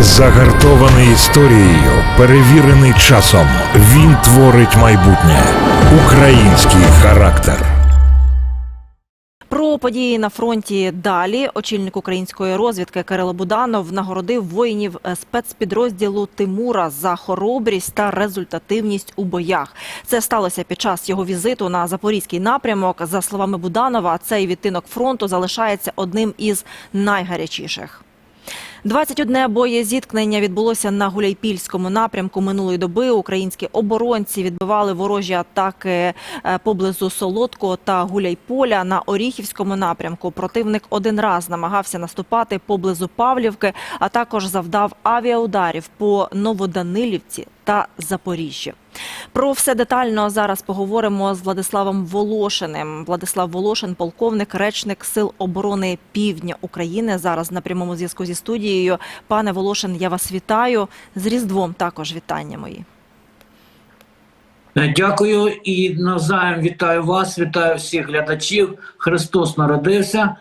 Загартований історією, перевірений часом. Він творить майбутнє. Український характер. Про події на фронті далі очільник української розвідки Кирило Буданов нагородив воїнів е, спецпідрозділу Тимура за хоробрість та результативність у боях. Це сталося під час його візиту на запорізький напрямок. За словами Буданова, цей відтинок фронту залишається одним із найгарячіших. 21 боєзіткнення відбулося на Гуляйпільському напрямку минулої доби. Українські оборонці відбивали ворожі атаки е, поблизу Солодкого та Гуляйполя. На Оріхівському напрямку противник один раз намагався наступати поблизу Павлівки, а також завдав авіаударів по Новоданилівці та Запоріжжі. Про все детально зараз поговоримо з Владиславом Волошиним. Владислав Волошин, полковник, речник Сил оборони Півдня України. Зараз на прямому зв'язку зі студією. Пане Волошин, я вас вітаю. З Різдвом також вітання мої. Е, Дякую і навзаєм вітаю вас, вітаю всіх глядачів. Христос народився.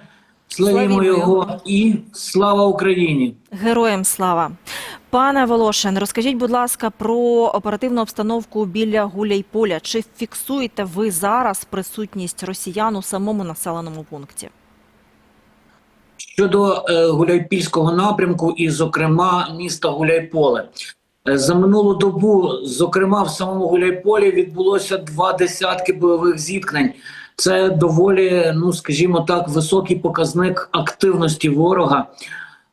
Славімо Його. і слава Україні! Героям слава. Пане Волошин, розкажіть, будь ласка, про оперативну обстановку біля Гуляйполя. Чи фіксуєте ви зараз присутність росіян у самому населеному пункті? Щодо е, Гуляйпільського напрямку, і, зокрема, міста Гуляйполе. Е, За минулу добу, зокрема, в самому Гуляйполі відбулося два десятки бойових зіткнень. Це доволі, ну скажімо так, високий показник активності ворога.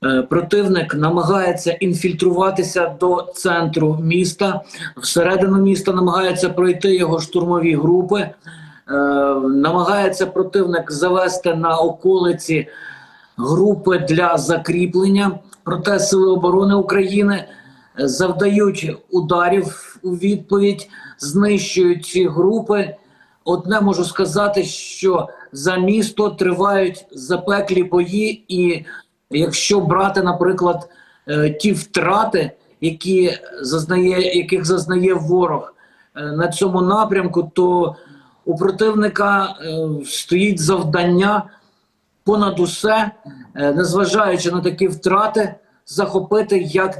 Е, Противник намагається інфільтруватися до центру міста, всередину міста намагається пройти його штурмові групи. Е, Намагається противник завести на околиці групи для закріплення. Проте сили оборони України е, завдають ударів у відповідь, знищують ці групи. Одне можу сказати, що за місто тривають запеклі бої, і якщо брати, наприклад, е, ті втрати, які зазнає, яких зазнає ворог е, на цьому напрямку, то у противника е, стоїть завдання понад усе, незважаючи на такі втрати, захопити як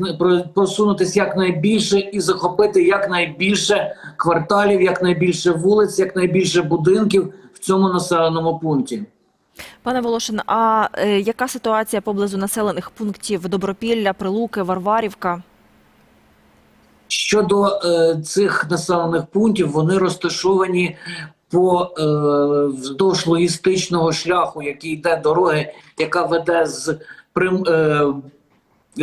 просунутися якнайбільше і захопити якнайбільше кварталів, якнайбільше вулиць, якнайбільше будинків в цьому населеному пункті. Пане Волошин, а е, яка ситуація поблизу населених пунктів Добропілля, Прилуки, Варварівка? Щодо е, цих населених пунктів, вони розташовані по е, вздовж логістичного шляху, який йде дороги, яка веде з Прим, е,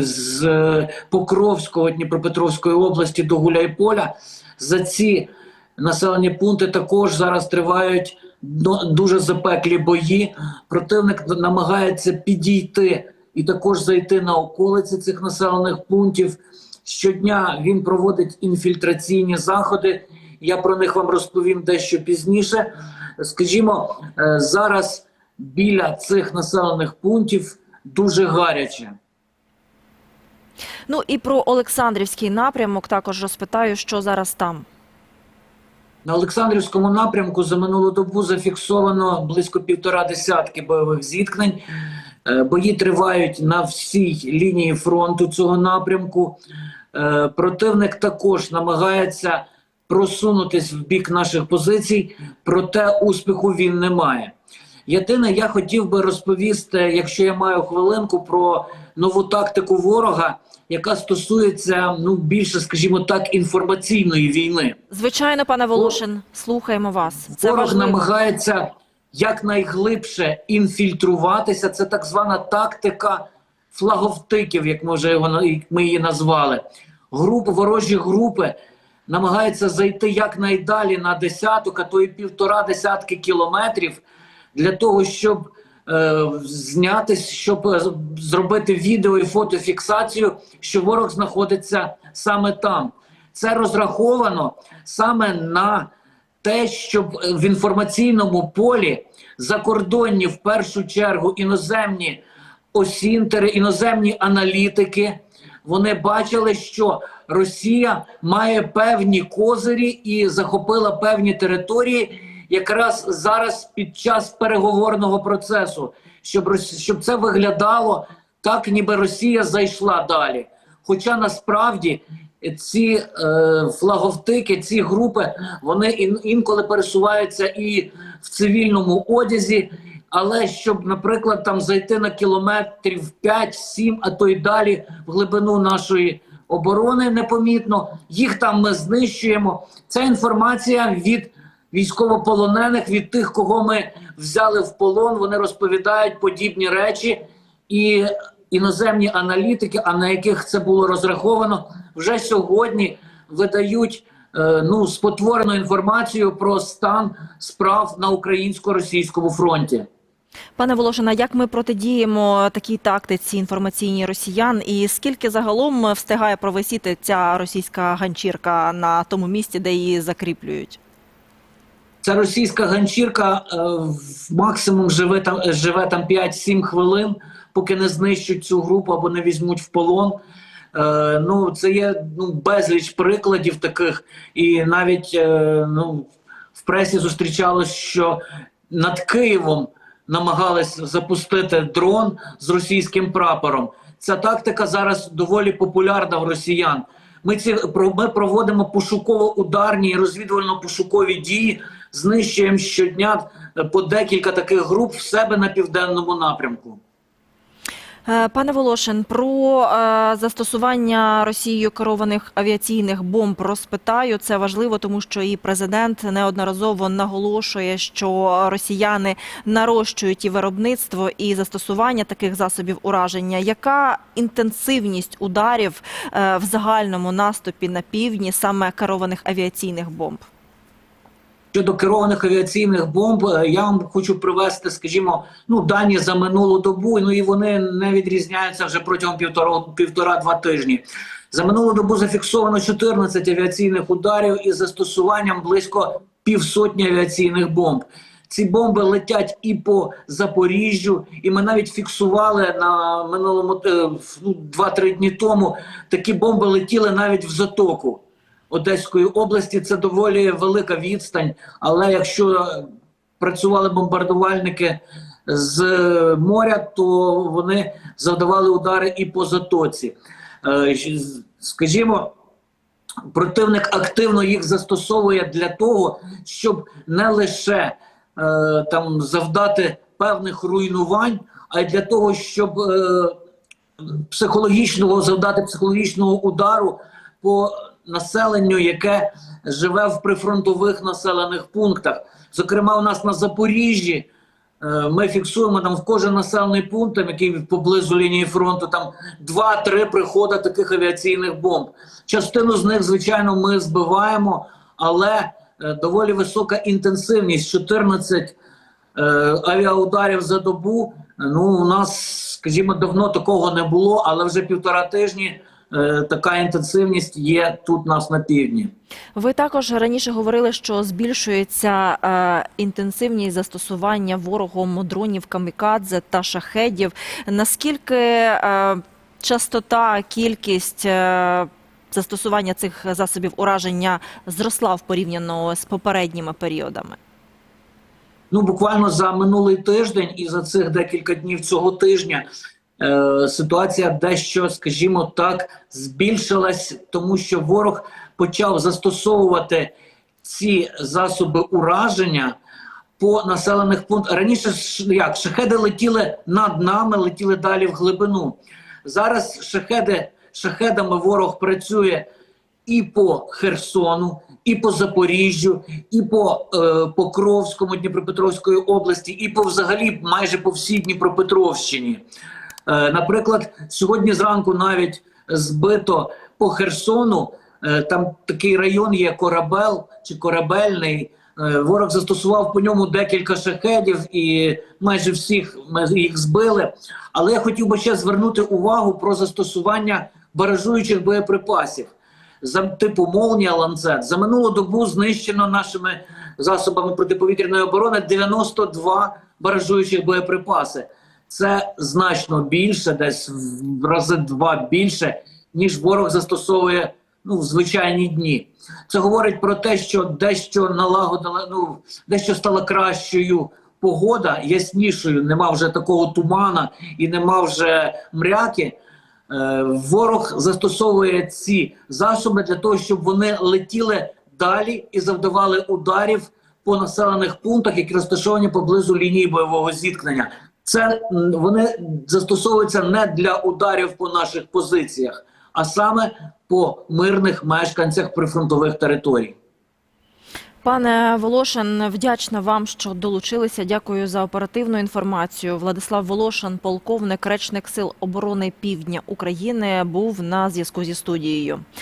з Покровського Дніпропетровської області до Гуляйполя. За ці населені пункти також зараз тривають дуже запеклі бої. Противник намагається підійти і також зайти на околиці цих населених пунктів. Щодня він проводить інфільтраційні заходи. Я про них вам розповім дещо пізніше. Скажімо, е, зараз біля цих населених пунктів дуже гаряче. Ну і про Олександрівський напрямок також розпитаю, що зараз там. На Олександрівському напрямку за минулу добу зафіксовано близько півтора десятки бойових зіткнень. Е, Бої тривають на всій лінії фронту цього напрямку. Е, Противник також намагається просунутись в бік наших позицій, проте успіху він не має. Єдине, я хотів би розповісти, якщо я маю хвилинку, про нову тактику ворога, яка стосується ну більше, скажімо так, інформаційної війни. Звичайно, пане Волошин, слухаємо вас. Це Ворог важливо. намагається якнайглибше інфільтруватися. Це так звана тактика флаговтиків, як ми вже його як ми її назвали. Групи, ворожі групи намагаються зайти якнайдалі на десяток, а то і півтора десятки кілометрів для того, щоб е, знятись, щоб зробити відео і фотофіксацію, що ворог знаходиться саме там. Це розраховано саме на те, щоб в інформаційному полі закордонні в першу чергу іноземні осінтери, іноземні аналітики. Вони бачили, що Росія має певні козирі і захопила певні території якраз зараз під час переговорного процесу, щоб щоб це виглядало так, ніби Росія зайшла далі. Хоча насправді ці е, флаговтики, ці групи, вони ін, інколи пересуваються і в цивільному одязі. Але щоб, наприклад, там зайти на кілометрів 5-7, а то й далі в глибину нашої оборони непомітно, їх там ми знищуємо. Це інформація від військовополонених, від тих, кого ми взяли в полон. Вони розповідають подібні речі, і іноземні аналітики, а на яких це було розраховано, вже сьогодні видають е, ну спотворену інформацію про стан справ на українсько-російському фронті. Пане Волошина, як ми протидіємо такій тактиці інформаційній росіян, і скільки загалом встигає провисіти ця російська ганчірка на тому місці, де її закріплюють? Ця російська ганчірка е, максимум живе там живе там 5-7 хвилин, поки не знищать цю групу або не візьмуть в полон. Е, ну, це є ну, безліч прикладів таких, і навіть е, ну, в пресі зустрічалось, що над Києвом намагались запустити дрон з російським прапором. Ця тактика зараз доволі популярна в росіян. Ми ці ми проводимо пошуково-ударні і розвідувально-пошукові дії, знищуємо щодня е, по декілька таких груп в себе на південному напрямку. Е, Пане Волошин, про е, застосування Росією керованих авіаційних бомб розпитаю. Це важливо, тому що і президент неодноразово наголошує, що росіяни нарощують і виробництво, і застосування таких засобів ураження. Яка інтенсивність ударів в загальному наступі на півдні саме керованих авіаційних бомб? Щодо керованих авіаційних бомб, е, я вам хочу привести, скажімо, ну дані за минулу добу. Ну і вони не відрізняються вже протягом півтора півтора-два тижні. За минулу добу зафіксовано 14 авіаційних ударів із застосуванням близько півсотні авіаційних бомб. Ці бомби летять і по Запоріжжю, і ми навіть фіксували на минулому е, ну, 2-3 дні тому. Такі бомби летіли навіть в затоку. Одеської області це доволі велика відстань. Але якщо працювали бомбардувальники з моря, то вони завдавали удари і по затоці. Е, Скажімо, противник активно їх застосовує для того, щоб не лише е, там завдати певних руйнувань, а й для того, щоб е, психологічного завдати психологічного удару по населенню, яке живе в прифронтових населених пунктах. Зокрема, у нас на Запоріжжі е, ми фіксуємо там в кожен населений пункт, там, який поблизу лінії фронту, там два-три приходи таких авіаційних бомб. Частину з них, звичайно, ми збиваємо, але е, доволі висока інтенсивність 14 е, авіаударів за добу. Ну, у нас, скажімо, давно такого не було, але вже півтора тижні така інтенсивність є тут у нас на півдні. Ви також раніше говорили, що збільшується е, інтенсивність застосування ворогом дронів камікадзе та шахедів. Наскільки е, частота, кількість е, застосування цих засобів ураження зросла в порівняно з попередніми періодами? Ну, буквально за минулий тиждень і за цих декілька днів цього тижня е, ситуація дещо, скажімо так, збільшилась, тому що ворог почав застосовувати ці засоби ураження по населених пунктах. Раніше як шахеди летіли над нами, летіли далі в глибину. Зараз шахеди, шахедами ворог працює і по Херсону, і по Запоріжжю, і по е, Покровському Дніпропетровської області, і по взагалі майже по всій Дніпропетровщині. Е, наприклад, сьогодні зранку навіть збито по Херсону. Е, там такий район є Корабел чи Корабельний. Е, ворог застосував по ньому декілька шахедів і майже всіх ми їх збили. Але я хотів би ще звернути увагу про застосування баражуючих боєприпасів за типу молнія ланцет за минулу добу знищено нашими засобами протиповітряної оборони 92 баражуючих боєприпаси. Це значно більше, десь в рази два більше, ніж ворог застосовує ну, в звичайні дні. Це говорить про те, що дещо налагодила, ну дещо стала кращою погода, яснішою. Нема вже такого тумана і нема вже мряки. Е, Ворог застосовує ці засоби для того, щоб вони летіли далі і завдавали ударів по населених пунктах, які розташовані поблизу лінії бойового зіткнення. Це вони застосовуються не для ударів по наших позиціях, а саме по мирних мешканцях прифронтових територій. Пане Волошин, вдячна вам, що долучилися. Дякую за оперативну інформацію. Владислав Волошин, полковник, речник сил оборони Півдня України, був на зв'язку зі студією.